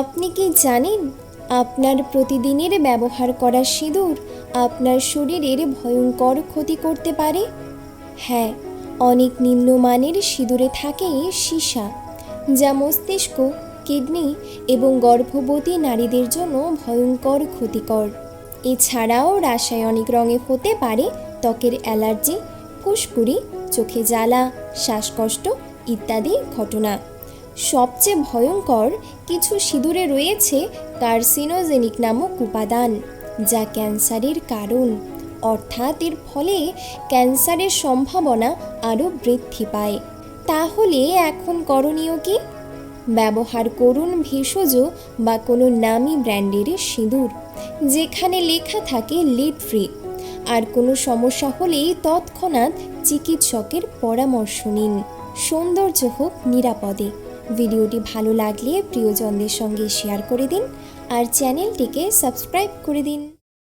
আপনি কি জানেন? আপনার প্রতিদিনের ব্যবহার করা সিঁদুর আপনার শরীরের ভয়ঙ্কর ক্ষতি করতে পারে? হ্যাঁ অনেক নিম্নমানের সিঁদুরে থাকে সীসা, যা মস্তিষ্ক, কিডনি এবং গর্ভবতী নারীদের জন্য ভয়ঙ্কর ক্ষতিকর। এছাড়াও রাসায়নিক রঙে হতে পারে ত্বকের অ্যালার্জি ফুসকুড়ি চোখে জ্বালা, শ্বাসকষ্ট ইত্যাদি ঘটনা। সবচেয়ে ভয়ঙ্কর কিছু সিঁদুরে রয়েছে কার্সিনোজেনিক নামক উপাদান, যা ক্যান্সারের কারণ। অর্থাৎ এর ফলে ক্যান্সারের সম্ভাবনা আরও বৃদ্ধি পায়। তাহলে এখন করণীয় কি? ব্যবহার করুন ভেষজ বা কোনো নামি ব্র্যান্ডের সিঁদুর, যেখানে লেখা থাকে লিড ফ্রি আর কোনো সমস্যা হলেই তৎক্ষণাৎ চিকিৎসকের পরামর্শ নিন। সৌন্দর্য হোক নিরাপদে। ভিডিওটি ভালো লাগলে প্রিয়জনদের সঙ্গে শেয়ার করে দিন আর চ্যানেলটিকে সাবস্ক্রাইব করে দিন।